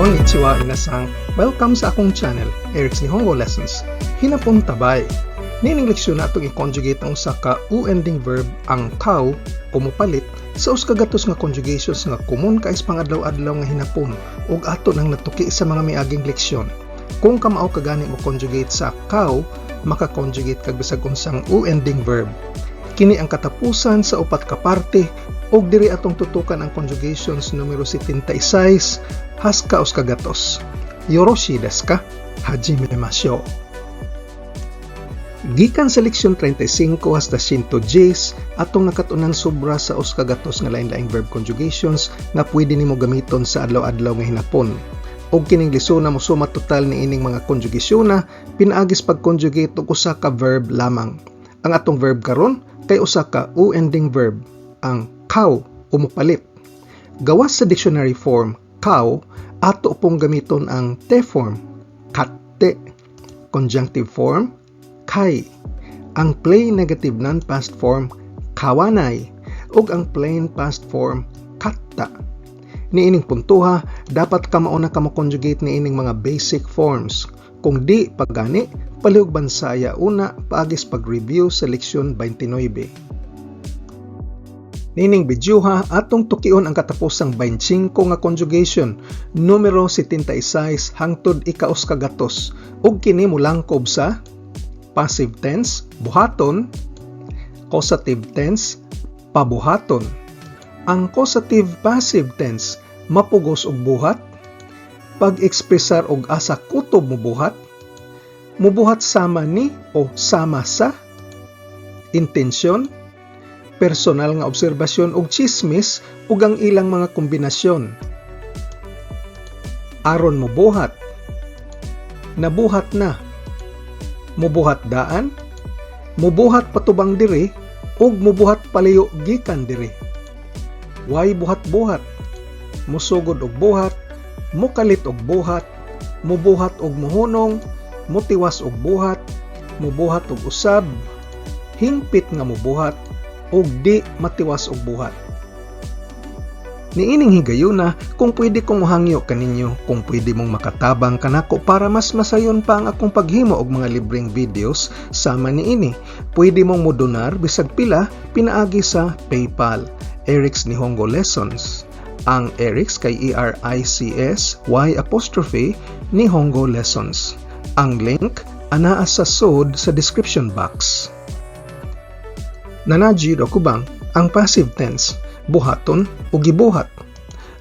Konnichiwa inasang, welcome sa akong channel, Eric's Nihongo Lessons. Hinapon tabay. Nining leksyon na itong i-conjugate ang usa ka u-ending verb ang kaw o mupalit sa uskagatos nga conjugations nga common ka is pangadlaw-adlaw nga hinapon ug ato nang natuki sa mga miaging leksyon. Kung kamao ka gani mo conjugate sa kaw, maka-conjugate kag bisag unsang u-ending verb. Kini ang katapusan sa upat ka parte ug diri atong tutukan ang conjugations numero 76 haska uskagatos. Yoroshi desu ka? Hajimemashou. Gikan sa leksyon 35 hasta 110 atong nakatunan sobra sa uskagatos nga lain-laing verb conjugations nga pwede nimo gamiton sa adlaw-adlaw nga hinapon. Og kining lisona mo suma total ni ining mga konjugasyon pinaagis pag-conjugate og usa ka verb lamang. Ang atong verb karon kay usa ka u-ending verb, ang kaw o mupalit. Gawas sa dictionary form kaw, ato pong gamiton ang te form, katte. Conjunctive form, kai. Ang plain negative non-past form, kawanay. ug ang plain past form, katta. Niining puntuha, dapat ka mauna ka mo-conjugate ni ining mga basic forms. Kung di pagani, palihog bansaya una paagis pag-review sa leksyon 29. Nining bidyuha atong tukion ang katapusang 25 nga conjugation numero 76 hangtod ikaos kagatos ug kini mulangkob sa passive tense buhaton causative tense pabuhaton. Ang causative passive tense mapugos og buhat pag-ekspresar og asa kutob mubuhat mubuhat sama ni o sama sa intensyon personal nga obserbasyon ug chismis ug ang ilang mga kombinasyon. Aron mo buhat. Nabuhat na. Mubuhat daan. Mubuhat patubang diri ug mubuhat palayo gikan diri. Way buhat-buhat. Musugod og buhat, mukalit og buhat, mubuhat og muhunong, mutiwas og buhat, mubuhat og usab, hingpit nga mubuhat, og di matiwas og buhat. Niining higayuna kung pwede kong muhangyo kaninyo kung pwede mong makatabang kanako para mas masayon pa ang akong paghimo og mga libreng videos sama niini. Pwede mong modonar bisag pila pinaagi sa PayPal. Eric's Nihongo Lessons. Ang Eric's kay E-R-I-C-S Y apostrophe Nihongo Lessons. Ang link anaa sa sod sa description box. Nanajid o kubang ang passive tense, buhaton o gibuhat.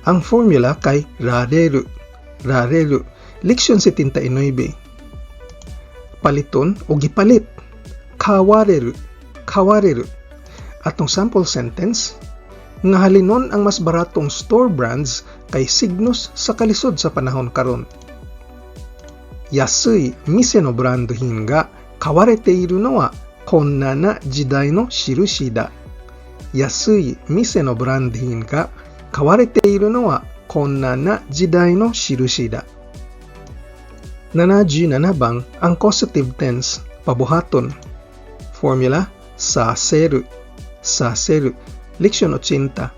Ang formula kay rareru, rareru, leksyon 79. Paliton o gipalit, kawareru, kawareru. Atong sample sentence, nga halinon ang mas baratong store brands kay signos sa kalisod sa panahon karon. Yasui mise no brand hinga kawarete iru no wa こんなな時代の印だ。安い店のブランド品が買われているのはこんなな時代の印だ。77 bang ang causative tense pabuhaton. Formula saseru, saseru. Leksyon 80.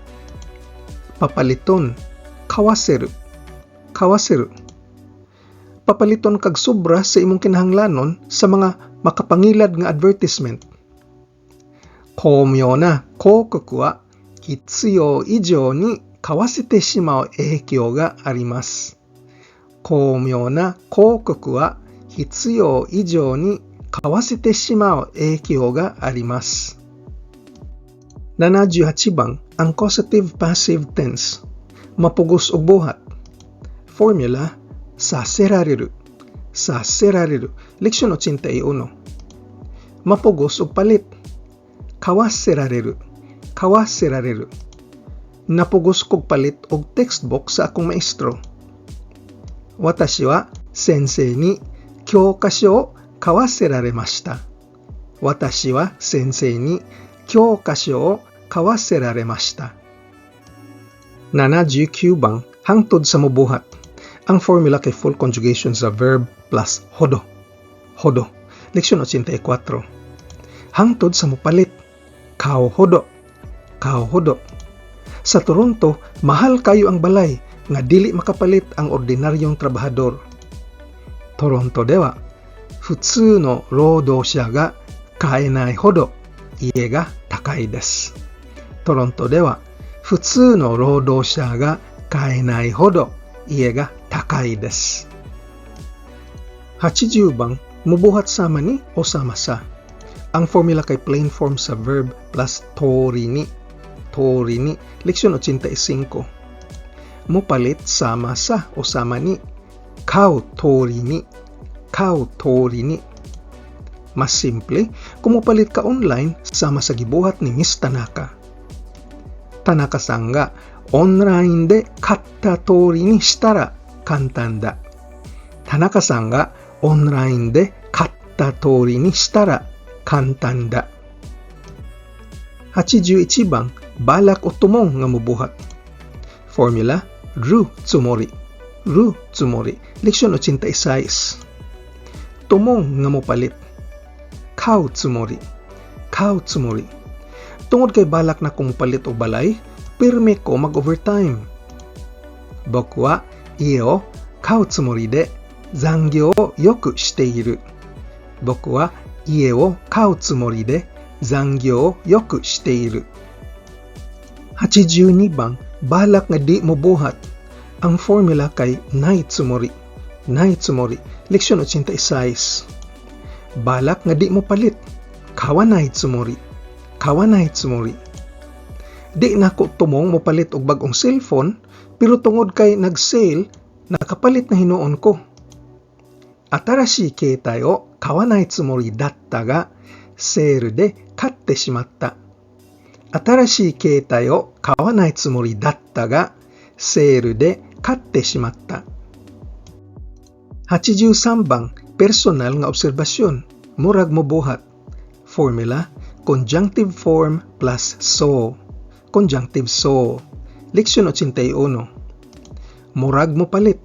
Papaliton, kawaseru, kawaseru. Papaliton kag sobra sa imong kinahanglanon sa mga makapangilad nga advertisement. Komyo na kokoku wa hitsuyo ijou ni kawasete shimau eikyou ga arimasu. Komyo na kokoku wa hitsuyo ijou ni kawasete shimau eikyou ga arimasu. 78 bang ang causative passive tense mapugos og buhat formula sa serareru sa Serareru, leksyon 81. Mapugos og palit. Kawaserareru, kawaserareru. Napugos kog palit og textbook sa akong maestro. Watashi wa sensei ni kyokasho o kawaseraremashita. Watashi wa sensei ni kyokasho o kawaseraremashita. 79 bang hangtod sa mubuhat. Ang formula kay full conjugation sa verb plus hodo. Hodo. Leksyon 84. Hangtod sa mupalit. Kao hodo. Kao hodo. Sa Toronto, mahal kayo ang balay nga dili makapalit ang ordinaryong trabahador. Toronto dewa, futsu no rodoshia ga kaenai hodo ie ga takai desu. Toronto dewa, futsu no rodoshia ga kaenai hodo ie ga トロントでは普通の労働者が買えないほど家が高いです。80 bang mubuhat sama ni o sama sa? Ang formula kay plain form sa verb plus tori ni. Tori ni. Leksyon 85. Mupalit sama sa o sama ni. Kau tori ni. Kau tori ni. Mas simple, kung mupalit ka online, sama sa gibuhat ni Miss Tanaka. Tanaka さんがオンラ インで買った通りにしたら簡単だ。田中さんがオンラインで買った通りにしたら簡単だ。81番、balak o tumong nga mubuhat. Formula, ru tsumori. Ru tsumori. Leksyon 86. Tumong nga mupalit. Kau tsumori. Kau tsumori. Tungod kay balak na kong palit o balay, pirme ko mag-overtime. Boku wa ie o kau tsumori de zangyou o yoku shite iru. Boku wa ie o kau tsumori de zangyou o yoku shite iru. 82 bang balak nga di mo. Ang formula kay nai tsumori. Nai tsumori. Leksyon 86. Balak nga di mo palit. Kawanai tsumori. Kawanai tsumori. Di na ko tumong mo palit og bagong cellphone pero tungod kay nag-sale, nakapalit na hinuon ko. Atarashi keitai o kawanai tsumori datta ga, sale de katte shimatta. Atarashi keitai o kawanai tsumori datta ga, sale de katte shimatta. 83 bang personal nga obserbasyon. Murag mo buhat. Formula, conjunctive form plus so. Conjunctive so. Leksyon 81. Murag mo palit.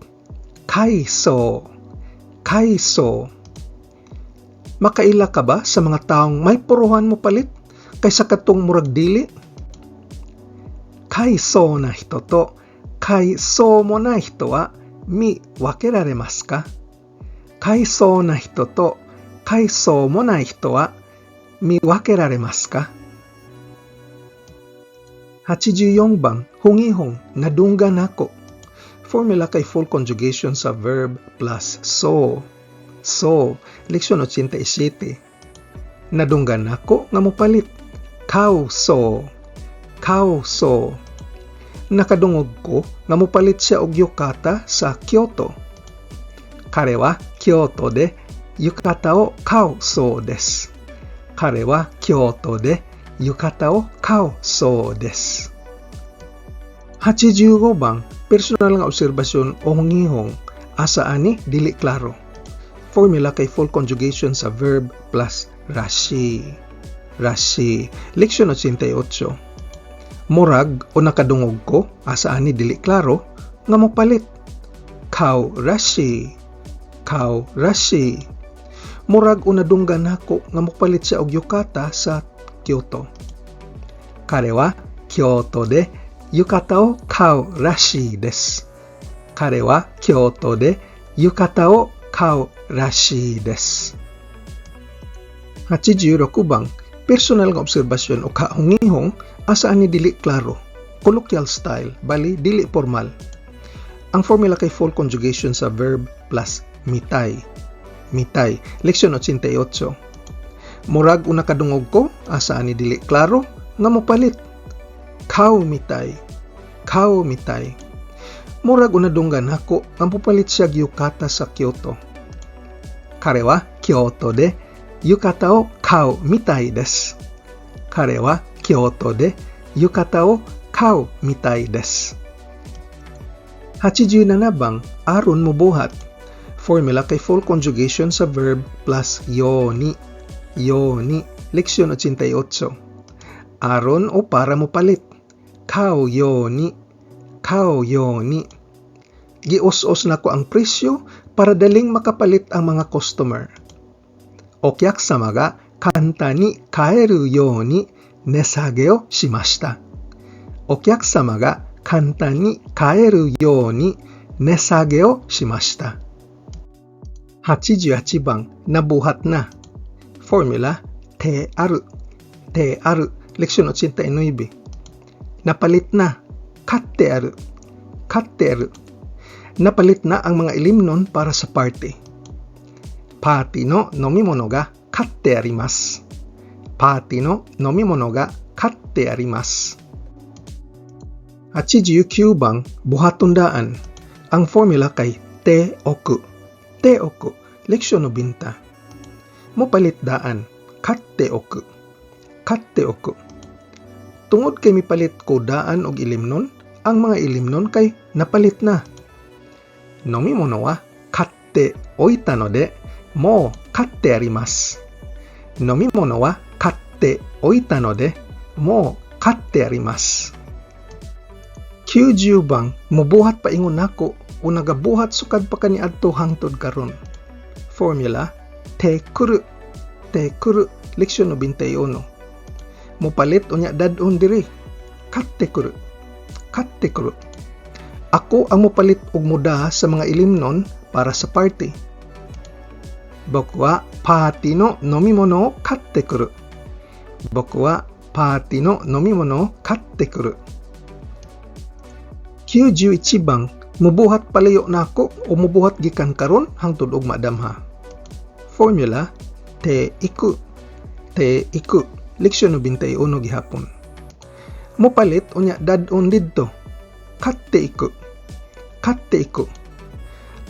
Kaiso. Kaiso. Makaila ka ba sa mga taong may puruhan mo palit? kaysa katong murag dili kaiso na hito to kaiso mo na hito wa mi wakeraremasu ka kaiso na hito to kaiso mo na hito wa mi wakeraremasu ka 84番 hungihong nadunggan ako formula kay full conjugation sa verb plus so. So leksyon 87 nadunggan ako nga mopalit. Kauso kauso nakadungog ko nga mopalit siya og yukata sa Kyoto. Kare wa Kyoto de. Yukata o kauso desu kare wa Kyoto de. Yukata o kauso desu 85 bang personal nga obserbasyon o hungihong asa ani dili klaro formula kay full conjugation sa verb plus rashi rashi. Leksyon 88. Murag o nakadungog ko, asa ani dili klaro, nga mopalit. Kau rashi. Kau rashi. Murag o nadunggan nako nga mopalit siya og yukata sa Kyoto. Kare wa Kyoto de yukata o kau rashi desu. Kare wa Kyoto de yukata o kau rashi desu. 86 bang personal nga obserbasyon o kahungihong asaan ni dili klaro. Colloquial style, bali dili formal. Ang formula kay full conjugation sa verb plus mitay. Mitay. Leksyon 88. Murag una kadungog ko, asaan ni dili klaro, nga mopalit. Kao mitay, kao mitay. Murag unadunggan ako ang pupalit siya yukata sa Kyoto. Karewa Kyoto de yukata o kao mitay des. Karewa Kyoto de yukata o kao mitay des. 87 bang aron mo buhat. Formula kay full conjugation sa verb plus yoni. Yoni. Leksyon 88. Aron o para mo palit. Kao yoni. Kao yoni. Gios-os na ko ang presyo para daling makapalit ang mga customer. お客様が簡単に買えるように値下げをしました。お客様が 簡単に買えるように値下げをしました。88番, nabuhat na. Formula, te aru. Te aru. Leksyon 89. Napalit na. Katte aru. Katte aru. Napalit na ang mga ilimnon para sa party. Party no nomimono ga katte arimasu. Party no nomimono ga katte arimasu. 89番, buhatundaan. Ang formula kay te oku. Te oku. Leksyon 90. Mopalit daan. Katte oku. Katte oku. Tungod kay mipalit ko daan og ilimnon, ang mga ilimnon kay napalit na. Nomimono wa katte oita no de, mo katte arimasu. Nomimono wa katte oita no de, mo katte arimasu. 90 bang mubuhat pa ingon nako o nagabuhat sukad pa kani adto hangtod karon. Formula te kuru te kuru leksyon 91. Mupalit unya dadon diri. Katte kuru. Katte kuru. Ako ang mupalit og muda sa mga ilimnon para sa party. Boku wa party no nomimono o katte kuru. Boku wa party no nomimono o katte kuru. 91 bang mubuhat palayo nako o mubuhat gikan karon hangtod og madamha. Formula te iku te iku leksyon 91 gihapon. Mupalit unya dadon didto. Katte iko. Katte iko.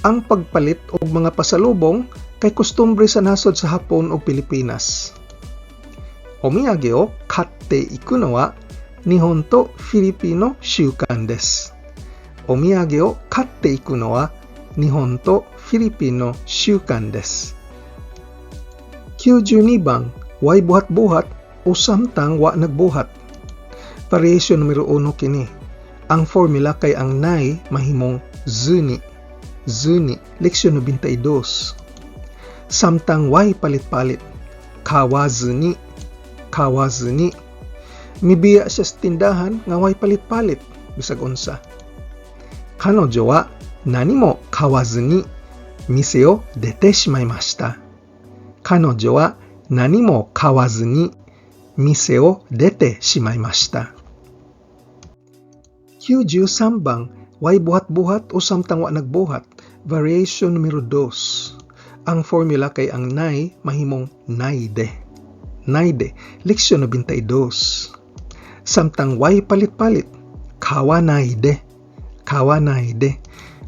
Ang pagpalit og mga pasalubong kay kustumbre sa nasod sa Hapon o Pilipinas. Omiyage o katte iku no wa Nihon to Filipino shukan desu. Omiyage o katte iku no wa Nihon to Filipino shukan desu. 92番 Y buhat-buhat o samtang wa nagbuhat. Variation numero 1 kini. Ang formula kay ang nay mahimong zuni. Zuni, leksyon 92. Samtang why palit-palit. Kawazuni. Kawazuni. Mibiya siya sa tindahan nga why palit-palit. Bisag unsa. 彼女は何も買わずに店を出てしまいました。彼女は何も買わずに 店を出てしまいました。93番, why buhat-buhat o samtang wa nagbuhat? Variation numero 2. Ang formula kay ang nay mahimong naide. Naide, leksyon 92. Samtang why palit-palit, kawa naide kawanaide.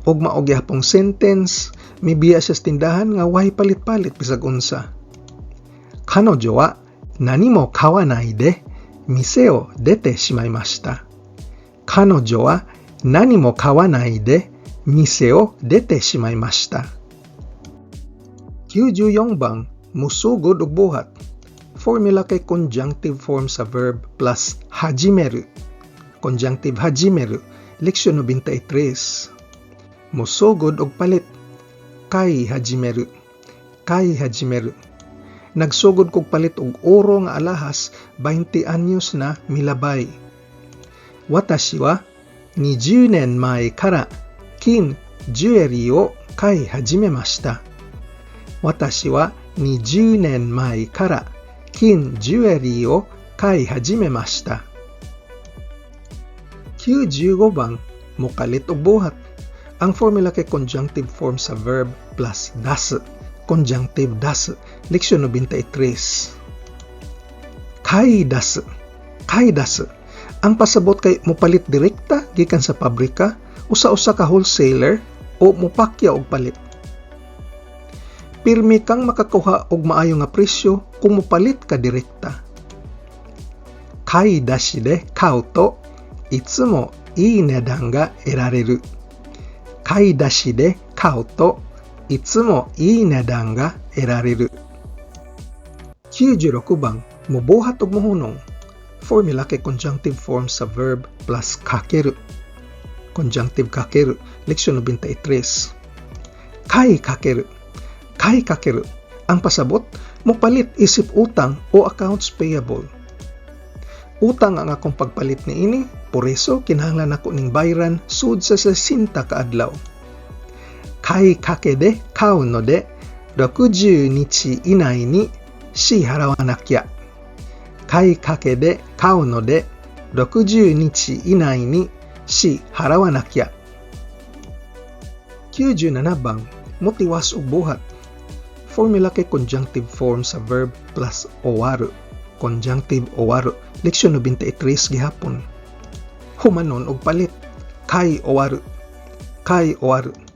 Og maog yapong sentence, mibiya siya sa tindahan nga way palit-palit bisag unsa. Kanojo wa nani mo kawanaide mise o dete shimaimashita. Kanojo wa nani mo kawanaide mise o dete shimaimashita. 94 bang musugod og buhat. Formula kay conjunctive form sa verb plus hajimeru. Conjunctive hajimeru Leksyon 93. Musugod og palit. Kay hajimeru. Kay hajimeru. Nagsugod kog palit og oro nga alahas 20 anyos na milabay. Watashi wa niju nen mae kara kin jewelry o kai hajimemashita. Watashi wa niju nen mae kara kin jewelry o kai hajimemashita. 95番 mukalit og buhat ang formula kay conjunctive form sa verb plus das conjunctive das. Leksyon 93. Kay das. Kay das. Ang pasabot kay mupalit direkta gikan sa pabrika usa-usa ka wholesaler o mupakya og palit. Pirmi kang makakuha og maayo nga presyo kung mupalit ka direkta. Kay dashi de kauto itsumo ii nedanga erareru. Kay dashi de kauto い出しで買うといつもいい値段が得られる。96番、mubuhat og muhunong. Formula kay conjunctive form sa verb plus kakeru. Conjunctive kakeru. Leksyon 93. Kay kakeru. Kay kakeru. Ang pasabot, mupalit isip utang o accounts payable. Utang ang akong pagpalit ni ini Por eso, kinahanglan ako ning bayran sud sa 60 ka adlaw. Kai kake de kau no de 60日以内に支払わなきゃ。買いかけで買うので60日以内に支払わなきゃ。97 bang motiwas o buhat. Formula kay conjunctive form sa verb plus owaru. Conjunctive owaru. Leksyon 93 gihapon. Humanon og palit. Kay owaru. Kay owaru.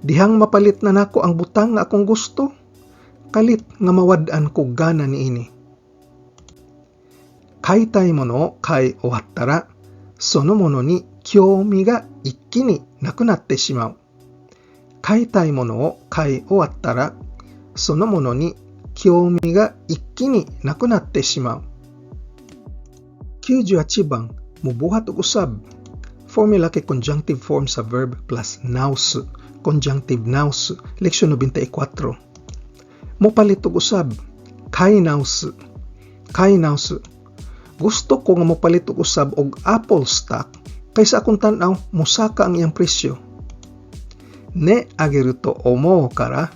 Dihang mapalit na nako ang butang nga akong gusto, kalit nga mawad-an ko gana niini. Kaitay mono kai owattara, sono mono ni kyomi ga ikki ni nakunatte shimau. 買いたいものを買い終わったらそのものに興味が一気になくなってしまう98番 Mubuhat usab Formula kay conjunctive form sa verb plus nous. Conjunctive nous. Leksyon 94. Mupalit og usab. Kay nous. Kay nous. Gusto ko nga mopalit og usab og apple stock kaysa akong tan-aw musaka ang iyang presyo. Ne ageru to omou kara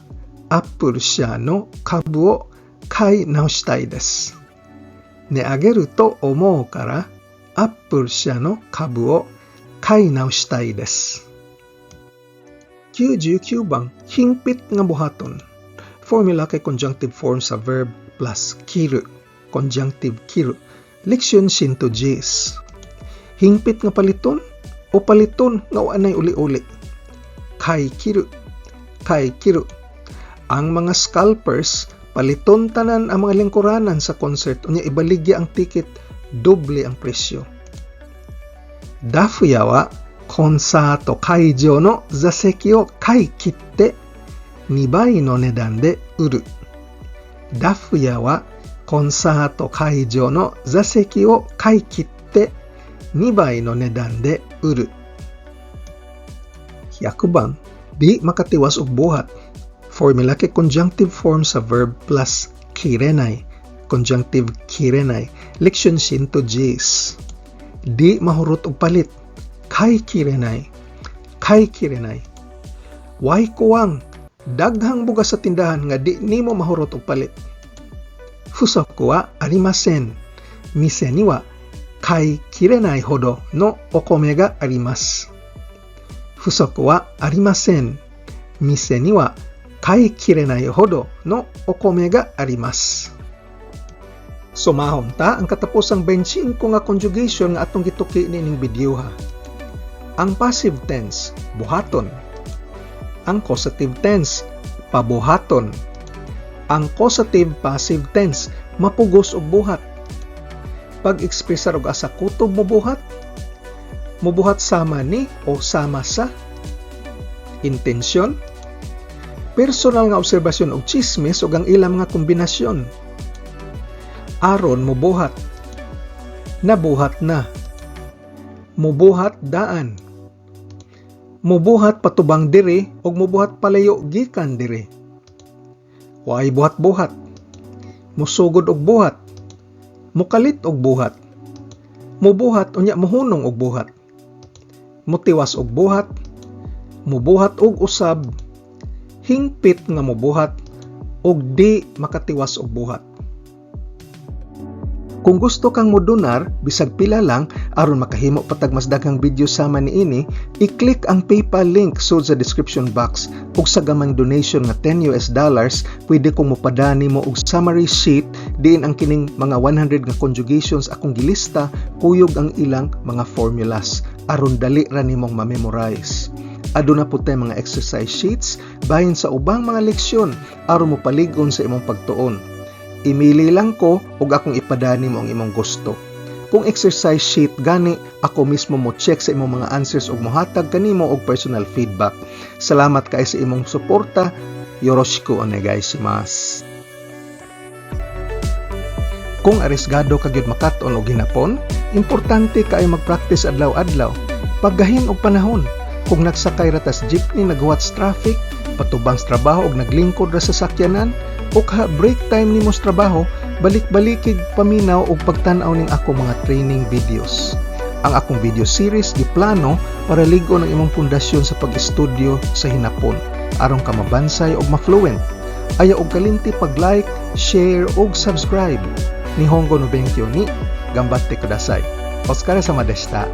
Apple siya no kabu o kai naoshitai desu. Ne ageru to omou kara Apple siya no kabu o kai naoshitai desu. 99 bang hingpit nga buhaton. Formula kay conjunctive form sa verb plus kiru. Conjunctive kiru. Leksyon 110. Hingpit nga paliton o paliton nga anay uli-uli. Kai kiru. Kai kiru. Ang mga scalpers paliton tanan ang mga lingkuranan sa concert unya ibaligya ang ticket doble ang presyo. Dafuya wa コンサート会場の座席を買い切って2倍の値段で売る。ダフ屋はコンサート会場の座席を買い切って2倍の値段で売る。100 bang, di makatiwas og buhat. Formula kay conjunctive form sa verb plus kirenay. Conjunctive kirenay. Leksyon 110. Di mahurot og palit. Kai kirenay. Kai kirenay. Why kuwang daghang bugas sa tindahan nga di nimo mahurot og palit. Fusoku wa arimasen. Mise ni wa hodo no okome ga arimasu. Fusoku arimasen. Mise kai kirenai hodo no okome ga arimasu. Sumahom ta ang katapusang 25 nga conjugation nga atong gituki nining video ha. Ang passive tense, buhaton. Ang causative tense, pabuhaton. Ang causative passive tense, mapugos og buhat. Pag-ekspresar og asa kutob mo buhat, mubuhat sama ni o sama sa intensyon, personal nga obserbasyon og chismis ug ang ilang mga kombinasyon. Aron mubuhat, nabuhat na, mubuhat daan, mubuhat patubang diri ug mubuhat palayo gikan diri. Waay buhat-buhat. Musugod og buhat. Mukalit og buhat. Mubuhat unya muhunong og buhat. Mutiwas og buhat. Mubuhat og usab. Hingpit nga mubuhat og di makatiwas og buhat. Kung gusto kang modonar, bisag pila lang, aron makahimo patag mas daghang video sama niini, i-click ang PayPal link so sa description box ug sa gamang donation nga 10 US dollars, pwede kong mopadani mo og summary sheet diin ang kining mga 100 nga conjugations akong gilista kuyog ang ilang mga formulas aron dali ra nimong ma-memorize. Aduna po tay mga exercise sheets bahin sa ubang mga leksyon aron mo paligon sa imong pagtuon. Imili lang ko ug akong ipadani mo ang imong gusto. Kung exercise sheet gani, ako mismo mo check sa imong mga answers ug mohatag kanimo og personal feedback. Salamat kay sa imong suporta. Yoroshiku onegaishimasu. Kung arisgado ka gyud makaton og ginapon, importante kay mag-practice adlaw-adlaw. Paggahin og panahon. Kung nagsakay ra tas jeepney nagwatch traffic, patubang trabaho og naglingkod ra sa sakyanan, ka break time nimo sa trabaho, balik-balikig paminaw og pagtan-aw ning ako mga training videos. Ang akong video series giplano para ligo ng imong pundasyon sa pag-estudyo sa hinapon aron ka mabansay og ma-fluent. Ayaw og kalinti pag-like, share ug subscribe. Nihongo no benkyo ni Gambatte kudasai. Oskara sama deshita.